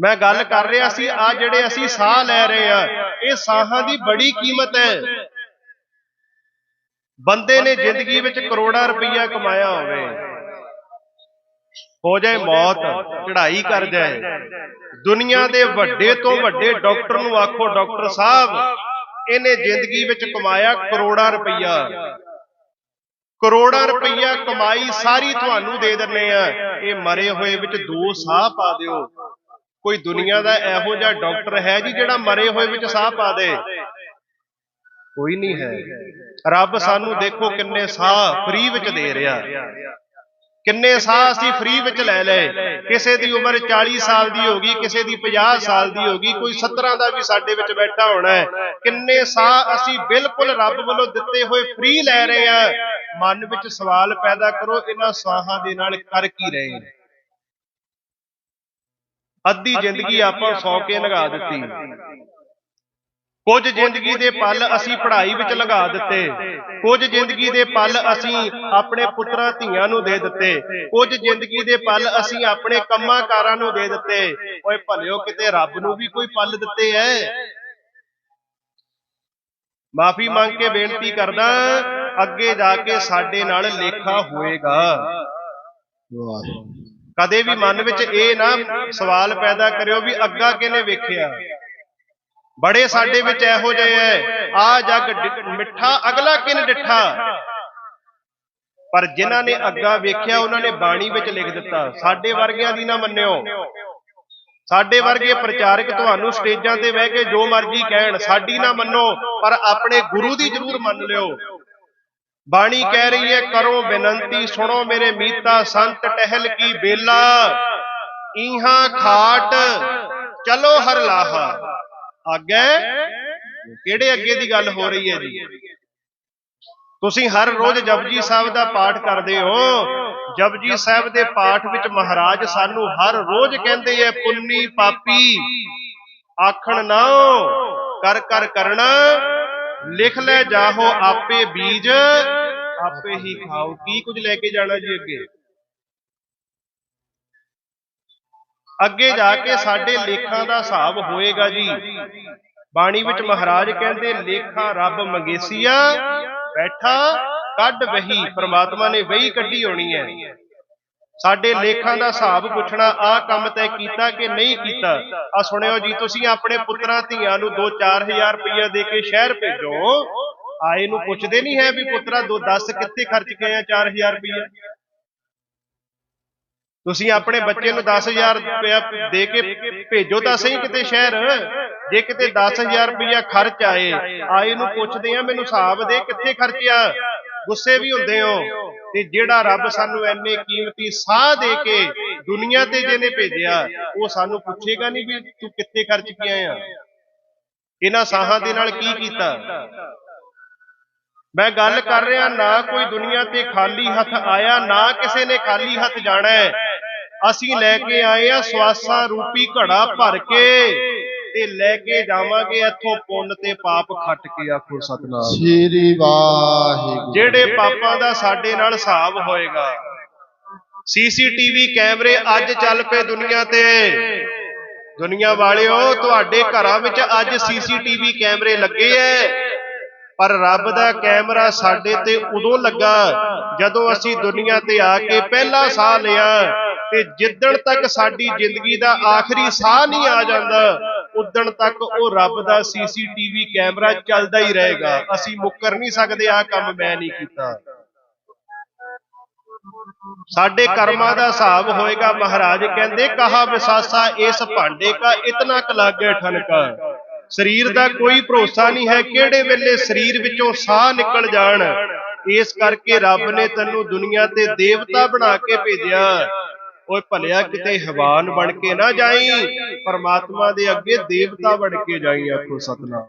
ਮੈਂ ਗੱਲ ਕਰ ਰਿਹਾ ਸੀ ਆ ਜਿਹੜੇ ਅਸੀਂ ਸਾਹ ਲੈ ਰਹੇ ਆ ਇਹ ਸਾਹਾਂ ਦੀ ਬੜੀ ਕੀਮਤ ਹੈ। ਬੰਦੇ ਨੇ ਜ਼ਿੰਦਗੀ ਵਿੱਚ ਕਰੋੜਾਂ ਰੁਪਈਆ ਕਮਾਇਆ ਹੋਵੇ। ਹੋ ਜਾਏ ਮੌਤ ਚੜ੍ਹਾਈ ਕਰ ਜਾਏ। ਦੁਨੀਆ ਦੇ ਵੱਡੇ ਤੋਂ ਵੱਡੇ ਡਾਕਟਰ ਨੂੰ ਆਖੋ ਡਾਕਟਰ ਸਾਹਿਬ ਇਹਨੇ ਜ਼ਿੰਦਗੀ ਵਿੱਚ ਕਮਾਇਆ ਕਰੋੜਾਂ ਰੁਪਈਆ। ਕਰੋੜਾਂ ਰੁਪਈਆ ਕਮਾਈ ਸਾਰੀ ਤੁਹਾਨੂੰ ਦੇ ਦਿੰਨੇ ਆ। ਇਹ ਮਰੇ ਹੋਏ ਵਿੱਚ ਦੋ ਸਾਹ ਪਾ ਦਿਓ। ਕੋਈ ਦੁਨੀਆ ਦਾ ਇਹੋ ਜਿਹਾ ਡਾਕਟਰ ਹੈ ਜੀ ਜਿਹੜਾ ਮਰੇ ਹੋਏ ਵਿੱਚ ਸਾਹ ਪਾ ਦੇ। ਕੋਈ ਨਹੀਂ ਹੈ। ਰੱਬ ਸਾਨੂੰ ਦੇਖੋ ਕਿੰਨੇ ਸਾਹ ਫ੍ਰੀ ਵਿੱਚ ਦੇ ਰਿਹਾ। ਕਿੰਨੇ ਸਾਹ ਅਸੀਂ ਫ੍ਰੀ ਵਿੱਚ ਲੈ ਲਏ। ਕਿਸੇ ਦੀ ਉਮਰ 40 ਸਾਲ ਦੀ ਹੋ ਗਈ ਕਿਸੇ ਦੀ 50 ਸਾਲ ਦੀ ਹੋ ਗਈ ਕੋਈ 17 ਦਾ ਵੀ ਸਾਡੇ ਵਿੱਚ ਬੈਠਾ ਹੋਣਾ ਹੈ। ਕਿੰਨੇ ਸਾਹ ਅਸੀਂ ਬਿਲਕੁਲ ਰੱਬ ਵੱਲੋਂ ਦਿੱਤੇ ਹੋਏ ਫ੍ਰੀ ਲੈ ਰਹੇ ਆ। ਮਨ ਵਿੱਚ ਸਵਾਲ ਪੈਦਾ ਕਰੋ ਇਹਨਾਂ ਸਾਹਾਂ ਦੇ ਨਾਲ ਕਰ ਕੀ ਰਹੇ। ਨੇ ਅੱਧੀ ਜ਼ਿੰਦਗੀ ਆਪਾਂ ਸੌ ਕੇ ਲਗਾ ਦਿੱਤੀ। ਕੁਝ ਜ਼ਿੰਦਗੀ ਦੇ ਪਲ ਅਸੀਂ ਪੜ੍ਹਾਈ ਵਿੱਚ ਲਗਾ ਦਿੱਤੇ। ਕੁਝ ਜ਼ਿੰਦਗੀ ਦੇ ਪਲ ਅਸੀਂ ਆਪਣੇ ਪੁੱਤਰਾਂ ਧੀਆਂ ਨੂੰ ਦੇ ਦਿੱਤੇ। ਕੁਝ ਜ਼ਿੰਦਗੀ ਦੇ ਪਲ ਅਸੀਂ ਆਪਣੇ ਕੰਮਾਂ ਕਾਰਾਂ ਨੂੰ ਦੇ ਦਿੱਤੇ। ਓਏ ਭਲਿਓ ਕਿਤੇ ਰੱਬ ਨੂੰ ਵੀ ਕੋਈ ਪਲ ਦਿੱਤੇ ਐ। ਮਾਫੀ ਮੰਗ ਕੇ ਬੇਨਤੀ ਕਰਦਾ ਅੱਗੇ ਜਾ ਕੇ ਸਾਡੇ ਨਾਲ ਲੇਖਾ ਹੋਏਗਾ। ਕਦੇ ਵੀ ਮਨ ਵਿੱਚ ਇਹ ਨਾ ਸਵਾਲ ਪੈਦਾ ਕਰਿਓ ਵੀ ਅੱਗਾ ਕਿਨੇ ਵੇਖਿਆ? ਬੜੇ ਸਾਡੇ ਵਿੱਚ ਇਹੋ ਜਿਹੇ ਐ। ਆ ਜਗ ਮਿੱਠਾ ਅਗਲਾ ਕਿਨ ਡਿੱਠਾ? ਪਰ ਜਿਨ੍ਹਾਂ ਨੇ ਅੱਗਾ ਵੇਖਿਆ ਉਹਨਾਂ ਨੇ ਬਾਣੀ ਵਿੱਚ ਲਿਖ ਦਿੱਤਾ। ਸਾਡੇ ਵਰਗਿਆਂ ਦੀ ਨਾ ਮੰਨਿਓ। ਸਾਡੇ ਵਰਗੇ ਪ੍ਰਚਾਰਕ ਤੁਹਾਨੂੰ ਸਟੇਜਾਂ ਤੇ ਬਹਿ ਕੇ ਜੋ ਮਰਜ਼ੀ ਕਹਿਣ ਸਾਡੀ ਨਾ ਮੰਨੋ ਪਰ ਆਪਣੇ ਗੁਰੂ ਦੀ ਜ਼ਰੂਰ ਮੰਨ ਲਿਓ। ਬਾਣੀ ਕਹਿ ਰਹੀ ਹੈ ਕਰੋ ਬੇਨੰਤੀ ਸੁਣੋ ਮੇਰੇ ਮੀਤਾ ਸੰਤ ਟਹਿਲ ਕੀ ਬੇਲਾ। ਇਹਾਂ ਖਾਟ ਚਲੋ ਹਰ ਲਾਹਾ। ਅੱਗੇ ਕਿਹੜੇ ਅੱਗੇ ਦੀ ਗੱਲ ਹੋ ਰਹੀ ਹੈ ਜੀ? ਤੁਸੀਂ ਹਰ ਰੋਜ਼ ਜਪਜੀ ਸਾਹਿਬ ਦਾ ਪਾਠ ਕਰਦੇ ਹੋ। ਜਪਜੀ ਸਾਹਿਬ ਦੇ ਪਾਠ ਵਿੱਚ ਮਹਾਰਾਜ ਸਾਨੂੰ ਹਰ ਰੋਜ਼ ਕਹਿੰਦੇ ਐ ਪੁੰਨੀ ਪਾਪੀ ਆਖਣ ਨਾ ਕਰ ਕਰ ਕਰਨਾ ਲਿਖ ਲੈ ਜਾਹੋ ਆਪੇ ਬੀਜ, ਆਪੇ ਹੀ ਖਾਓ। ਕੀ ਕੁਝ ਲੈ ਕੇ ਜਾਣਾ ਜੀ ਅੱਗੇ? ਅੱਗੇ ਜਾ ਕੇ ਸਾਡੇ ਲੇਖਾਂ ਦਾ ਹਿਸਾਬ ਹੋਏਗਾ ਜੀ। ਬਾਣੀ ਵਿੱਚ ਮਹਾਰਾਜ ਕਹਿੰਦੇ, ਲੇਖਾਂ ਰੱਬ ਮੰਗੇਸੀਆ, ਬੈਠਾ, ਕੱਢ ਵਹੀ, ਪ੍ਰਮਾਤਮਾ ਨੇ ਵਹੀ ਕੱਢੀ ਹੋਣੀ ਹੈ। ਸਾਡੇ ਲੇਖਾਂ ਦਾ ਹਿਸਾਬ ਪੁੱਛਣਾ ਆ ਕੰਮ ਤੈ ਕੀਤਾ ਕਿ ਨਹੀਂ ਕੀਤਾ? ਆ ਸੁਣਿਓ ਜੀ ਤੁਸੀਂ ਆਪਣੇ ਪੁੱਤਰਾਂ ਧੀਆਂ ਨੂੰ 2-4000 ਰੁਪਇਆ ਦੇ ਕੇ ਸ਼ਹਿਰ ਭੇਜੋ। ਆਏ ਨੂੰ ਪੁੱਛਦੇ ਨਹੀਂ ਹੈ ਵੀ ਪੁੱਤਰਾ ਦੋ 10 ਕਿੱਥੇ ਖਰਚ ਕੇ ਆਇਆ 4000 ਰੁਪਇਆ ਤੁਸੀਂ ਆਪਣੇ ਬੱਚੇ ਨੂੰ 10000 ਰੁਪਇਆ ਦੇ ਕੇ ਭੇਜੋ ਤਾਂ ਸਹੀ ਕਿਤੇ ਸ਼ਹਿਰ। ਜੇ ਕਿਤੇ 10000 ਰੁਪਇਆ ਖਰਚ ਆਏ ਆਏ ਨੂੰ ਪੁੱਛਦੇ ਆ ਮੈਨੂੰ ਹਿਸਾਬ ਦੇ ਕਿੱਥੇ ਖਰਚਿਆ? ਗੁੱਸੇ ਵੀ ਹੁੰਦੇ ਹੋ ਤੇ ਜਿਹੜਾ ਰੱਬ ਸਾਨੂੰ ਐਨੇ ਕੀਮਤੀ ਸਾਹ ਦੇ ਕੇ ਦੁਨੀਆ ਤੇ ਜਿਹਨੇ ਭੇਜਿਆ, ਉਹ ਸਾਨੂੰ ਪੁੱਛੇਗਾ ਨਹੀਂ ਵੀ ਤੂੰ ਕਿੱਥੇ ਖਰਚ ਕੇ ਆਇਆ। ਇਹਨਾਂ ਸਾਹਾਂ ਦੇ ਨਾਲ ਕੀ ਕੀਤਾ? ਮੈਂ ਗੱਲ ਕਰ ਰਿਹਾ, ਨਾ ਕੋਈ ਦੁਨੀਆ ਤੇ ਖਾਲੀ ਹੱਥ ਆਇਆ, ਨਾ ਕਿਸੇ ਨੇ ਖਾਲੀ ਹੱਥ ਜਾਣਾ ਹੈ। ਅਸੀਂ ਲੈ ਕੇ ਆਏ ਆ ਸਵਾਸਾ ਰੂਪੀ ਘੜਾ ਭਰ ਕੇ। ਤੇ ਲੈ ਕੇ ਜਾਵਾਂਗੇ ਇੱਥੋਂ ਪੁੰਨ ਤੇ ਪਾਪ ਖੱਟ ਕੇ ਆਖੋ ਸਤਨਾਮ ਸ੍ਰੀ ਵਾਹਿਗੁਰੂ ਜਿਹੜੇ ਪਾਪਾਂ ਦਾ ਸਾਡੇ ਨਾਲ ਹਿਸਾਬ ਹੋਏਗਾ। ਸੀਸੀਟੀਵੀ ਕੈਮਰੇ ਅੱਜ ਚੱਲ ਪਏ ਦੁਨੀਆ ਤੇ। ਦੁਨੀਆ ਵਾਲਿਓ ਤੁਹਾਡੇ ਘਰਾਂ ਵਿੱਚ ਅੱਜ ਸੀਸੀਟੀਵੀ ਕੈਮਰੇ ਲੱਗੇ ਐ। ਪਰ ਰੱਬ ਦਾ ਕੈਮਰਾ ਸਾਡੇ ਤੇ ਉਦੋਂ ਲੱਗਾ ਜਦੋਂ ਅਸੀਂ ਦੁਨੀਆ ਤੇ ਆ ਕੇ ਪਹਿਲਾ ਸਾਹ ਲਿਆ ਤੇ ਜਿੱਦਣ ਤੱਕ ਸਾਡੀ ਜ਼ਿੰਦਗੀ ਦਾ ਆਖਰੀ ਸਾਹ ਨਹੀਂ ਆ ਜਾਂਦਾ ਉਦਣ ਤੱਕ ਉਹ ਰੱਬ ਦਾ ਸੀਸੀਟੀਵੀ ਕੈਮਰਾ ਚੱਲਦਾ ਹੀ ਰਹੇਗਾ। ਅਸੀਂ ਮੁੱਕਰ ਨਹੀਂ ਸਕਦੇ, ਆਹ ਕੰਮ ਮੈਂ ਨਹੀਂ ਕੀਤਾ। ਸਾਡੇ ਕਰਮਾਂ ਦਾ ਹਿਸਾਬ ਹੋਏਗਾ, ਮਹਾਰਾਜ ਕਹਿੰਦੇ, ਕਹਾ ਵਿਸਾਸਾ ਇਸ ਭਾਂਡੇ ਕਾ, ਇਤਨਾ ਕ ਲਾਗੇ ਠਨਕਾ ਸਰੀਰ ਦਾ ਕੋਈ ਭਰੋਸਾ ਨਹੀਂ ਹੈ, ਕਿਹੜੇ ਵੇਲੇ ਸਰੀਰ ਵਿੱਚੋਂ ਸਾਹ ਨਿਕਲ ਜਾਣ। ਇਸ ਕਰਕੇ ਰੱਬ ਨੇ ਤੈਨੂੰ ਦੁਨੀਆ ਤੇ ਦੇਵਤਾ ਬਣਾ ਕੇ ਭੇਜਿਆ। ਓਏ ਭਲਿਆ ਕਿਤੇ ਹਵਾਨ ਬਣ ਕੇ ਨਾ ਜਾਈ ਪਰਮਾਤਮਾ ਦੇ ਅੱਗੇ ਦੇਵਤਾ ਬਣ ਕੇ ਜਾਈ ਆਖੋ ਸਤਨਾਮ।